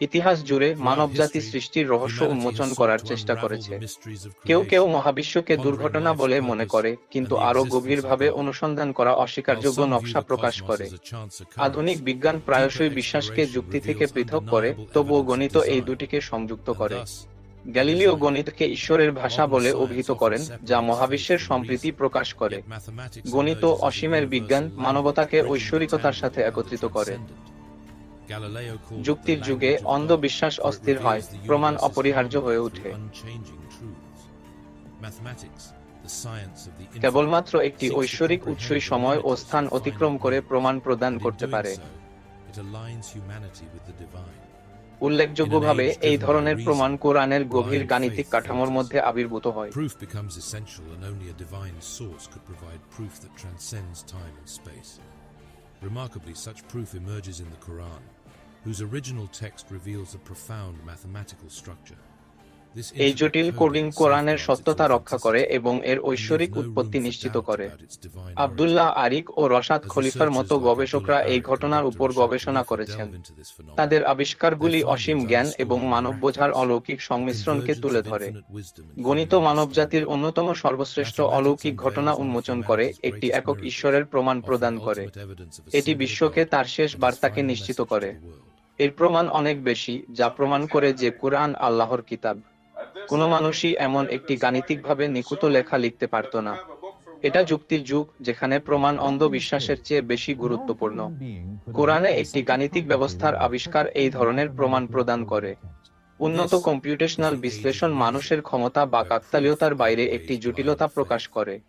ইতিহাস জুড়ে মানবজাতি সৃষ্টির রহস্য উন্মোচন করার চেষ্টা করেছে। কেউ কেউ মহাবিশ্বকে দুর্ঘটনা বলে মনে করে কিন্তু আরও গভীরভাবে অনুসন্ধান করা অস্বীকারযোগ্য নকশা প্রকাশ করে। আধুনিক বিজ্ঞান প্রায়শই বিশ্বাসকে যুক্তি থেকে পৃথক করে তবুও গণিত এই দুটিকে সংযুক্ত করে। গ্যালিলিও গণিতকে ঈশ্বরের ভাষা বলে অভিহিত করেন যা মহাবিশ্বের সম্প্রীতি প্রকাশ করে। গণিত অসীমের বিজ্ঞান মানবতাকে ঐশ্বরিকতার সাথে একত্রিত করে। যুক্তির যুগে অন্ধবিশ্বাস অস্থির হয় প্রমাণ অপরিহার্য হয়ে ওঠে। কেবলমাত্র একটি ঐশ্বরিক উৎসই সময় ও স্থান অতিক্রম করে প্রমাণ প্রদান করতে পারে। উল্লেখযোগ্যভাবে এই ধরনের প্রমাণ কোরআনের গভীর গাণিতিক কাঠামোর মধ্যে আবির্ভূত হয়. Remarkably, such proof emerges in the Quran, whose original text reveals a profound mathematical structure. এই জটিল কোডিং কোরআনের সত্যতা রক্ষা করে এবং এর ঐশ্বরিক উৎপত্তি নিশ্চিত করে। আবদুল্লাহ আরিক ও রশাদ খলিফার মতো গবেষকরা এই ঘটনার উপর গবেষণা করেছেন। তাদের আবিষ্কারগুলি অসীম জ্ঞান এবং মানব বোঝার অলৌকিক সংমিশ্রণকে তুলে ধরে। গণিত মানবজাতির অন্যতম সর্বশ্রেষ্ঠ অলৌকিক ঘটনা উন্মোচন করে। একটি একক ঈশ্বরের প্রমাণ প্রদান করে। এটি বিশ্বকে তার শেষ বার্তাকে নিশ্চিত করে। এর প্রমাণ অনেক বেশি, যা প্রমাণ করে যে কুরআন আল্লাহর কিতাব। কোনো মানুষই এমন একটি গাণিতিকভাবে নিখুঁত লেখা লিখতে পারত না। এটা যুক্তির যুগ, যেখানে প্রমাণ অন্ধবিশ্বাসের চেয়ে বেশি গুরুত্বপূর্ণ। কোরআনে একটি গাণিতিক ব্যবস্থার আবিষ্কার এই ধরনের প্রমাণ প্রদান করে। উন্নত কম্পিউটেশনাল বিশ্লেষণ মানুষের ক্ষমতা বা কাকতালীয়তার বাইরে একটি জটিলতা প্রকাশ করে।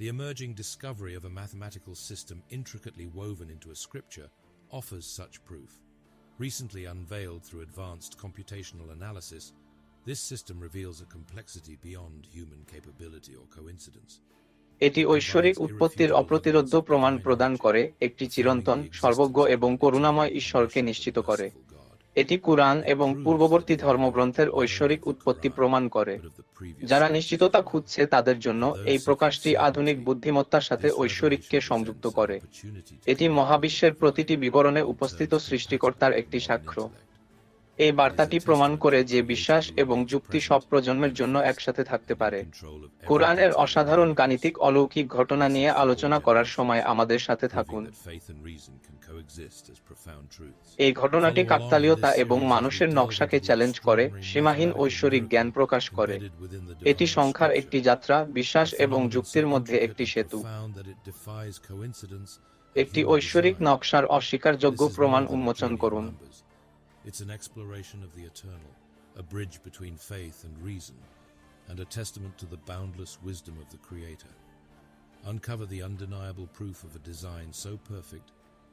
The emerging discovery of a mathematical system intricately woven into a scripture offers such proof. Recently unveiled through advanced computational analysis, this system reveals a complexity beyond human capability or coincidence. এটি ঐশ্বরিক উৎপত্তির অপ্রতিরোধ্য প্রমাণ প্রদান করে একটি চিরন্তন সর্বজ্ঞ এবং করুণাময় ঈশ্বরকে নিশ্চিত করে এটি কুরআন এবং পূর্ববর্তী ধর্মগ্রন্থের ঐশ্বরিক উৎপত্তি প্রমাণ করে। যারা নিশ্চিততা খুঁজছে তাদের জন্য এই প্রকাশটি আধুনিক বুদ্ধিমত্তার সাথে ঐশ্বরিককে সংযুক্ত করে। এটি মহাবিশ্বের প্রতিটি বিবরণে উপস্থিত সৃষ্টিকর্তার একটি সাক্ষ্য। এই বার্তাটি প্রমাণ করে যে বিশ্বাস এবং যুক্তি সব প্রজন্মের জন্য একসাথে থাকতে পারে। কোরআনের অসাধারণ গাণিতিক অলৌকিক ঘটনা নিয়ে আলোচনা করার সময় আমাদের সাথে থাকুন। এই ঘটনাটি কাকতালীয়তা এবং মানুষের নকশাকে চ্যালেঞ্জ করে, সীমাহীন ঐশ্বরিক জ্ঞান প্রকাশ করে। এটি সংখ্যার একটি যাত্রা, বিশ্বাস এবং যুক্তির মধ্যে একটি সেতু। একটি ঐশ্বরিক নকশার অস্বীকারযোগ্য প্রমাণ উন্মোচন করুন। It's an exploration of the eternal, a bridge between faith and reason, and a testament to the boundless wisdom of the Creator. Uncover the undeniable proof of a design so perfect.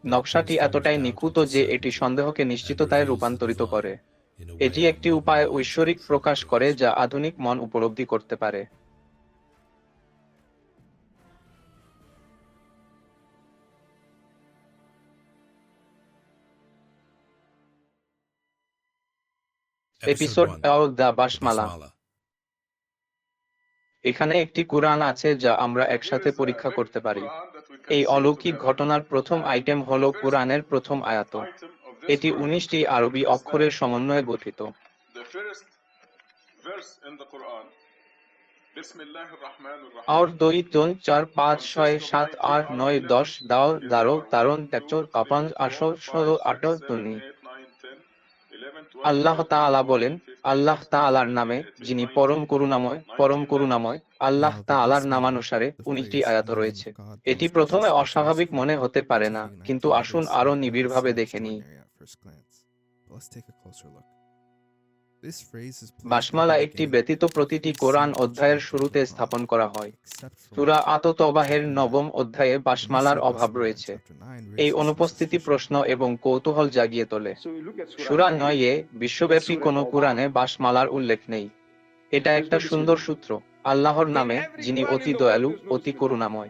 নকশাটি এতটাই নিখুঁত যে এটি সন্দেহকে নিশ্চিততায় রূপান্তরিত করে এটি একটি উপায় ঐশ্বরিক প্রকাশ করে যা আধুনিক মন উপলব্ধি করতে পারে এপিসোড দ্য বাসমালা এখানে একটি কোরআন আছে যা আমরা একসাথে পরীক্ষা করতে পারি। এই অলৌকিক ঘটনার প্রথম আইটেম হলো কোরআনের প্রথম আয়াত। এটি উনিশটি আরবি অক্ষরের সমন্বয়ে গঠিত. আর দুই তিন চার পাঁচ ছয় সাত আট নয় দশ দাও দারো দারুণ তেচর কাপান আশো ষোলো তুনি আল্লাহ তাআলা বলেন, আল্লাহ তাআলার নামে যিনি পরম করুণাময় পরম করুণাময়, আল্লাহ তাআলার নামানুসারে উনিশটি আয়াত রয়েছে। এটি প্রথমে অস্বাভাবিক মনে হতে পারে না, কিন্তু আসুন আরও নিবিড়ভাবে দেখে নিই। বাসমালা একটি ব্যতীত প্রতিটি কোরআন অধ্যায়ের শুরুতে স্থাপন করা হয়। সূরা আততবাহের নবম অধ্যায়ে বাসমালার অভাব রয়েছে। এই অনুপস্থিতি প্রশ্ন এবং কৌতূহল জাগিয়ে তোলে। সুরা নয়ে বিশ্বব্যাপী কোনো কোরআনে বাসমালার উল্লেখ নেই। এটা একটা সুন্দর সূত্র। আল্লাহর নামে যিনি অতি দয়ালু অতি করুণাময়।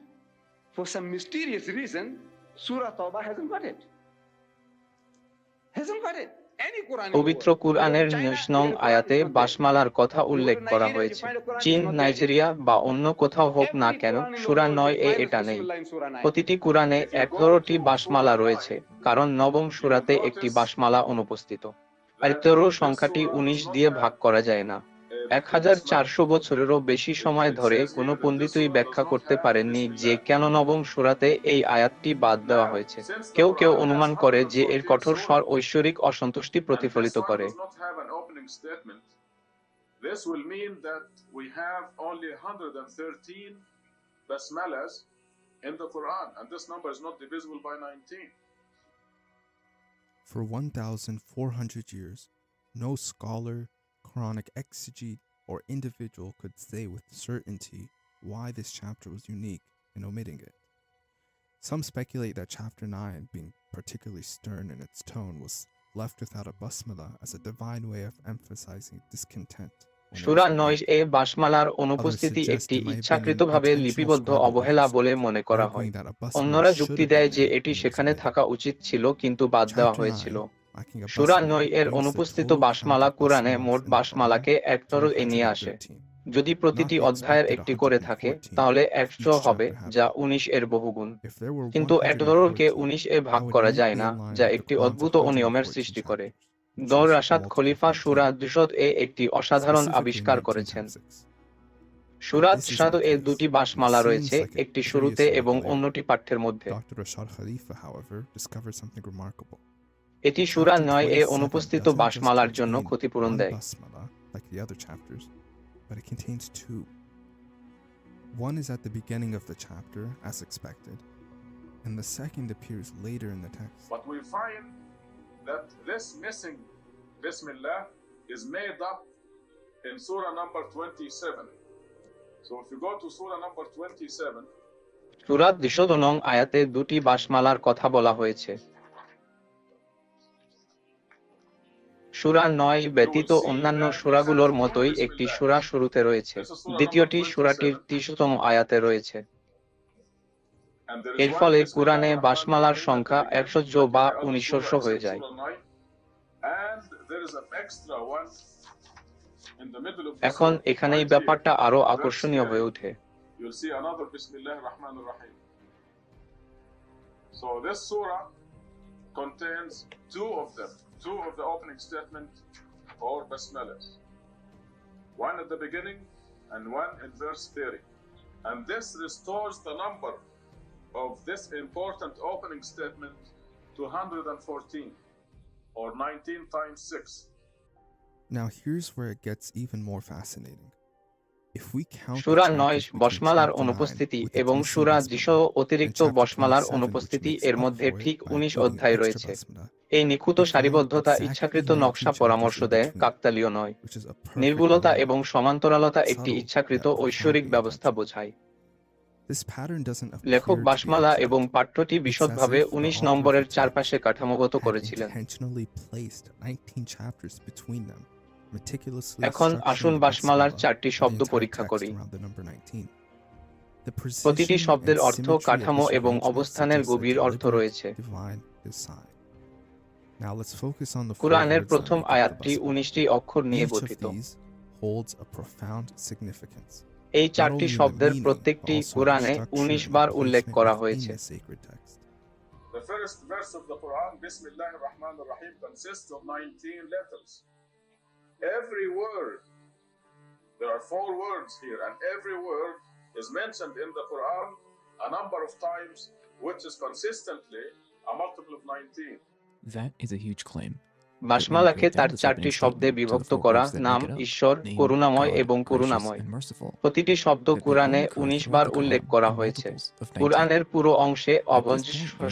for some mysterious reason Surah Tawbah hasn't got it. Hasn't got it. পবিত্র কুরআনের China, নং আয়াতে. বাসমালার কথা উল্লেখ করা হয়েছে। চীন নাইজেরিয়া বা অন্য কোথাও হোক না কেন সুরা নয় এ এটা নেই। প্রতিটি কুরআনে এগারোটি বাসমালা রয়েছে কারণ নবম সুরাতে একটি বাসমালা অনুপস্থিত। আর তেরো সংখ্যাটি উনিশ দিয়ে ভাগ করা যায় না। বছরেরও বেশি সময় ধরে কোনো পণ্ডিতই ব্যাখ্যা করতে পারেননি যে কেন নবম সুরাতে এই আয়াতটি বাদ দেওয়া হয়েছে। কেউ কেউ অনুমান করে যে এর কঠোর স্বর ঐশ্বরিক অসন্তুষ্টি প্রতিফলিত করে। This For 1,400 years, no scholar, Quranic exegete, or individual could say with certainty why this chapter was unique in omitting it. Some speculate that chapter 9, being particularly stern in its tone, was left without a basmala as a divine way of emphasizing discontent. সুরা নয় এ বাসমালার অনুপস্থিতি একটি ইচ্ছাকৃতভাবে লিপিবদ্ধ অবহেলা বলে মনে করা হয় অন্যরা যুক্তি দেয় যে এটি সেখানে থাকা উচিত ছিল কিন্তু বাদ দেওয়া হয়েছিল 9, lacking a সুরা নয় এর অনুপস্থিত বাসমালা কোরআনে মোট বাসমালাকে একশোর এনিয়ে আসে। যদি প্রতিটি অধ্যায়ের একটি করে থাকে তাহলে একশো হবে যা উনিশ এর বহুগুণ। কিন্তু একদরকে উনিশ এ ভাগ করা যায় না যা একটি অদ্ভুত অনিয়মের সৃষ্টি করে। দর রাসাদ খলিফা সুরা দুশদ এ একটি অসাধারণ আবিষ্কার করেছেন। সুরাত সাদ এর দুটি বাসমালা রয়েছে একটি শুরুতে এবং অন্যটি পাঠ্যের মধ্যে। এটি সুরা নয় এ অনুপস্থিত বাসমালার জন্য ক্ষতিপূরণ দেয় like the other chapters, but it contains two. One is at the beginning of the chapter, as expected, and the second appears later in the text. But we find that this missing Bismillah is made up in Surah number 27. So if you go to Surah number 27, সুরাত দ্বিশদ নং আয়াতে দুটি বাসমালার কথা বলা হয়েছে সুরা নয় ব্যতীত অন্যান্য সুরাগুলোর মতোই একটি সূরা শুরুতে রয়েছে। দ্বিতীয়টি সুরাটির ত্রিশতম আয়াতে রয়েছে। এর ফলে কোরআনে বাসমালার সংখ্যা একশো বা উনিশশো হয়ে যায়। এখন এখানে এই ব্যাপারটা আরও আকর্ষণীয় হয়ে উঠে two of the opening statement or basmalas. One at the beginning and one in verse 30. And this restores the number of this important opening statement to 114 or 19 times 6. Now, here's where it gets even more fascinating. সুরা নয় বসমালার অনুপস্থিতি এবং সুরা যিশ অতিরিক্ত বসমালার অনুপস্থিতি এর মধ্যে ঠিক উনিশ অধ্যায় রয়েছে। এই নিখুঁত সারিবদ্ধতা ইচ্ছাকৃত নকশা পরামর্শ দেয় কাকতালীয় নয়। নির্ভুলতা এবং সমান্তরালতা একটি ইচ্ছাকৃত ঐশ্বরিক ব্যবস্থা বোঝায়। লেখক বাসমালা এবং পাঠ্যটি বিশদভাবে উনিশ নম্বরের চারপাশে কাঠামোগত করেছিলেন। এখন আসুন বাসমালার চারটি শব্দ পরীক্ষা করি। প্রতিটি শব্দের অর্থ কাঠামো এবং অবস্থানের গভীর অর্থ রয়েছে। কোরআনের প্রথম আয়াতটি উনিশটি অক্ষর নিয়ে গঠিত। এই চারটি শব্দের প্রত্যেকটি কোরআনে উনিশ বার উল্লেখ করা হয়েছে। The first verse of the Quran, Bismillah consists of 19 letters. Every word, there are four words here, and every word is mentioned in the Quran a number of times, which is consistently a multiple of 19. That is a huge claim. বাসমালাকে তার চারটি শব্দে বিভক্ত করা। নাম ঈশ্বর করুণাময় এবং করুণাময়। প্রতিটি শব্দ কোরআনে উনিশ বার উল্লেখ করা হয়েছে। কোরআনের পুরো অংশে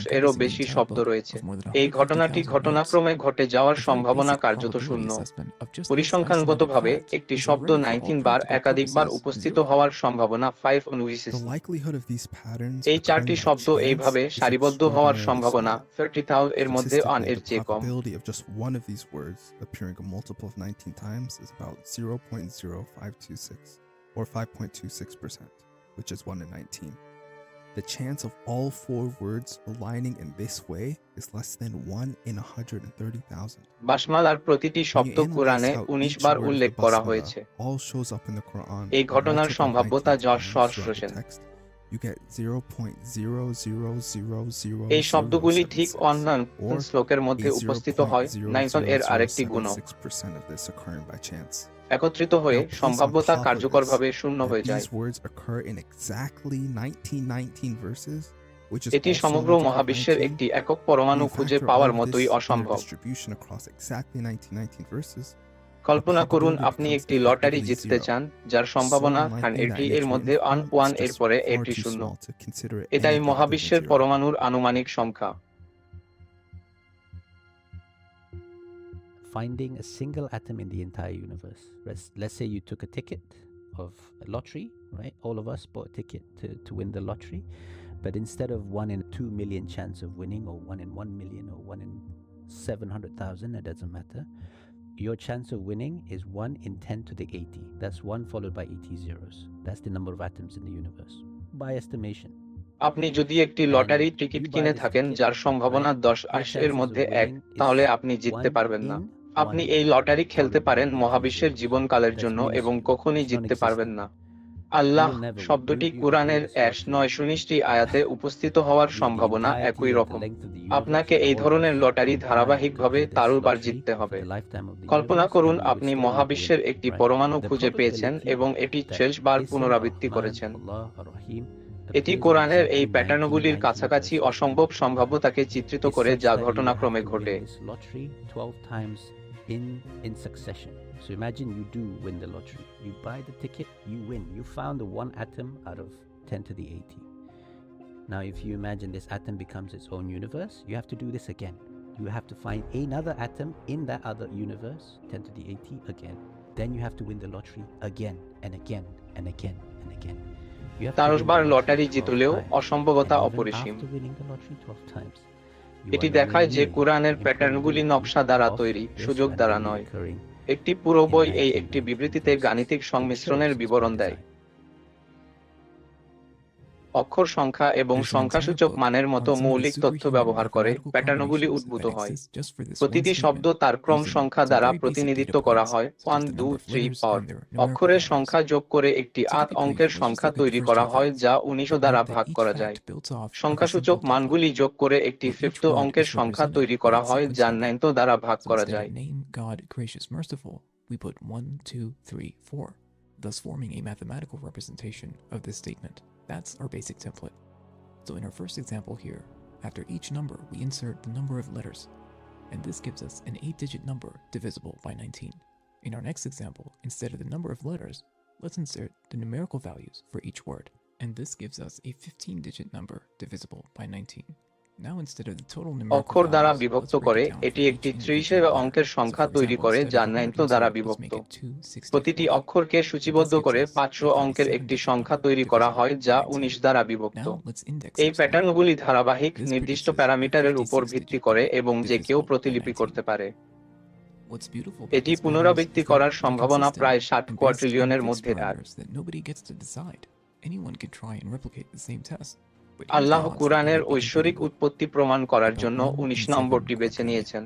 এরও বেশি শব্দ রয়েছে। এই ঘটনাটি ঘটনাক্রমে ঘটে যাওয়ার সম্ভাবনা কার্যত শূন্য। পরিসংখ্যানগতভাবে একটি শব্দ নাইনটিন বার একাধিকবার উপস্থিত হওয়ার সম্ভাবনা ফাইভ patterns এই চারটি শব্দ এইভাবে সারিবদ্ধ হওয়ার সম্ভাবনা. থার্টি এর মধ্যে অন এর চেয়ে কম of these words appearing a multiple of 19 times is about 0.0526 or 5.26%, which is 1 in 19. The chance of all four words aligning in this way is less than 1 in 130,000. বাসমালার প্রতিটি শব্দ কোরআনে how উনিশ each বার উল্লেখ করা হয়েছে all shows up in the Quran এই ঘটনার সম্ভাব্যতা যশ you get 0.0000000 এই শব্দগুলি ঠিক অন্যান্য শ্লোকের মধ্যে উপস্থিত হয়। নাইনটন এর আরেকটি গুণ 0.00076% of this occurring by chance. একত্রিত হয়ে সম্ভাব্যতা কার্যকরভাবে শূন্য হয়ে যায়। occur in exactly 1919 verses, এটি সমগ্র মহাবিশ্বের একটি একক পরমাণু খুঁজে পাওয়ার মতোই অসম্ভব। Distribution across exactly 1919 verses, কল্পনা করুন আপনি একটি লটারি জিততে চান যার সম্ভাবনা এটি এর মধ্যে form ওয়ানের পরে এটি শূন্য এটাই মহাবিশ্বের পরমাণুর আনুমানিক সংখ্যা finding a single atom in the entire universe. Let's, let's say you took a ticket of a lottery, right? All of us bought a ticket to, to win the lottery, but instead of one in two million chance of winning, or one in one million, or one in 700,000, it doesn't matter. Your chance of winning is 1 in 10 to the 80. That's 1 followed by 80 zeros. That's the number of atoms in the universe, by estimation. আপনি যদি একটি lottery ticket কিনে থাকেন যার সম্ভাবনা দশ এর মধ্যে এক তাহলে আপনি জিততে পারবেন না। আপনি এই লটারি খেলতে পারেন মহাবিশ্বের জীবনকালের জন্য এবং কখনই জিততে পারবেন না। আল্লাহ শব্দটি কোরআনের এক নয় উনিশটি আয়াতে উপস্থিত হওয়ার সম্ভাবনা একই রকম। আপনাকে এই ধরনের লটারি ধারাবাহিকভাবে তারুবার জিততে হবে। কল্পনা করুন আপনি মহাবিশ্বের একটি পরমাণু খুঁজে পেয়েছেন এবং এটি শেষবার পুনরাবৃত্তি করেছেন। এটি কোরআনের এই প্যাটার্নগুলির কাছাকাছি অসম্ভব সম্ভাব্যতাকে চিত্রিত করে যা ঘটনাক্রমে ঘটে. So imagine you do win the lottery. You buy the ticket, you win. You found the one atom out of 10 to the 80. Now if you imagine this atom becomes its own universe, you have to do this again. You have to find another atom in that other universe, 10 to the 80 again. Then you have to win the lottery again and again and again and again. You have to win the lottery lottery 12 জিতলেও times. অসম্ভবতা অপরিসীম winning the lottery 12 times, you এটি দেখায় যে কোরআনের প্যাটার্নগুলি নকশা দ্বারা তৈরি সুযোগ দ্বারা নয় একটি পুরো বই এই একটি বিবৃতিতে গাণিতিক সংমিশ্রণের বিবরণ দেয়. অক্ষর সংখ্যা এবং সংখ্যাসূচক মানের মতো মৌলিক তথ্য ব্যবহার করে প্যাটার্নগুলি উদ্ভূত হয়। প্রতিটি শব্দ তার ক্রম সংখ্যা দ্বারা প্রতিনিধিত্ব করা হয়। ওয়ান দু থ্রি পর অক্ষরের সংখ্যা যোগ করে একটি আট অঙ্কের সংখ্যা তৈরি করা হয় যা উনিশও দ্বারা ভাগ করা যায়। সংখ্যাসূচক মানগুলি যোগ করে একটি ফিফথ অঙ্কের সংখ্যা তৈরি করা হয় যা নাইনথ দ্বারা ভাগ করা যায়। We put thus forming a mathematical representation of this statement. That's our basic template. So in our first example here, after each number we insert the number of letters, and this gives us an 8-digit number divisible by 19. In our next example, instead of the number of letters, let's insert the numerical values for each word, and this gives us a 15-digit number divisible by 19. অক্ষর দ্বারা বিভক্ত করে এটি একটি ত্রিশ অঙ্কের সংখ্যা তৈরি করে যা নাইন্থ দ্বারা বিভক্ত। প্রতিটি অক্ষরকে সূচিবদ্ধ করে পাঁচশো অঙ্কের একটি সংখ্যা তৈরি করা হয় যা উনিশ দ্বারা বিভক্ত। এই প্যাটার্নগুলি ধারাবাহিক নির্দিষ্ট প্যারামিটারের উপর ভিত্তি করে এবং যে কেউ প্রতিলিপি করতে পারে। এটি পুনরাবৃত্তি করার সম্ভাবনা প্রায় ষাট কোয়াট্রিলিয়নের মধ্যে তার। আল্লাহ কুরআনের ঐশ্বরিক উৎপত্তি প্রমাণ করার জন্য ১৯ নম্বরটি বেছে নিয়েছেন।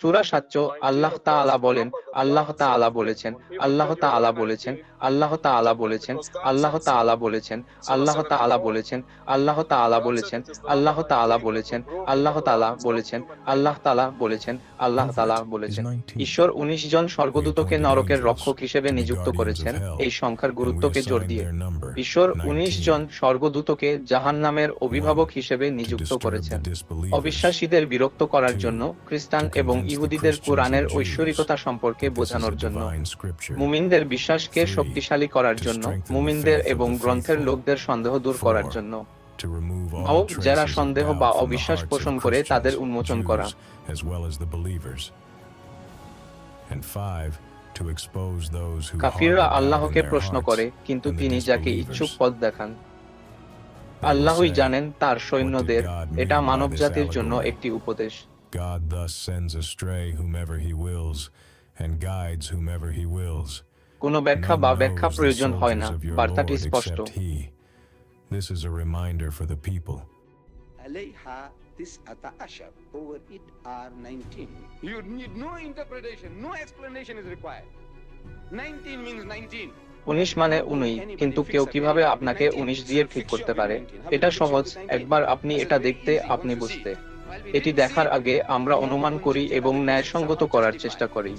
সূরা সাচ্চ আল্লাহ তাআলা বলেন আল্লাহ তাআলা বলেছেন আল্লাহ তাআলা বলেছেন আল্লাহ তাআলা বলেছেন আল্লাহ তাআলা বলেছেন আল্লাহ তাআলা বলেছেন আল্লাহ তাআলা বলেছেন আল্লাহ তাআলা বলেছেন আল্লাহ তাআলা বলেছেন আল্লাহ তাআলা বলেছেন আল্লাহ তাআলা বলেছেন ঈশ্বর উনিশ জন স্বর্গদূতকে নরকের রক্ষক হিসেবে নিযুক্ত করেছেন এই সংখ্যার গুরুত্বকে জোর দিয়ে ঈশ্বর উনিশ জন স্বর্গদূতকে জাহান্নামের অভিভাবক হিসেবে নিযুক্ত করেছেন অবিশ্বাসীদের বিরক্ত করার জন্য খ্রিস্টান এবং ইহুদিদের কোরআনের ঐশ্বরিকতা সম্পর্কে বোঝানোর জন্য মুমিনদের বিশ্বাসকে শক্তিশালী করার জন্য মুমিনদের এবং গ্রন্থের লোকদের সন্দেহ দূর করার জন্য। যারা সন্দেহ বা অবিশ্বাস পোষণ করে তাদের উন্মোচন করা। কাফিররা আল্লাহকে প্রশ্ন করে কিন্তু তিনি যাকে ইচ্ছুক পথ দেখান। আল্লাহই জানেন তার সৈন্যদের এটা মানবজাতির জন্য একটি উপদেশ। God thus sends astray whomever he wills and guides whomever he wills. কোনো ব্যাখ্যা বা ব্যাখ্যা প্রয়োজন হয় না বার্তাটি স্পষ্ট This is a reminder for the people. عليها تسعة عشر over it are 19 you need no interpretation no explanation is required 19 means 19 উনিশ মানে উনি কিন্তু কেউ কিভাবে আপনাকে উনিশ দিয়ে ঠিক করতে পারে এটা সহজ একবার আপনি এটা দেখতে আপনি বুঝতে এটি দেখার আগে আমরা অনুমান করি এবং ন্যায়সঙ্গত করার চেষ্টা করি।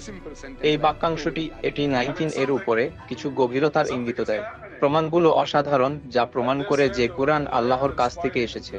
এই বাক্যাংশটি এটি নাইনটিন এর উপরে কিছু গভীরতার ইঙ্গিত দেয়। প্রমাণগুলো অসাধারণ যা প্রমাণ করে যে কোরআন আল্লাহর কাছ থেকে এসেছে।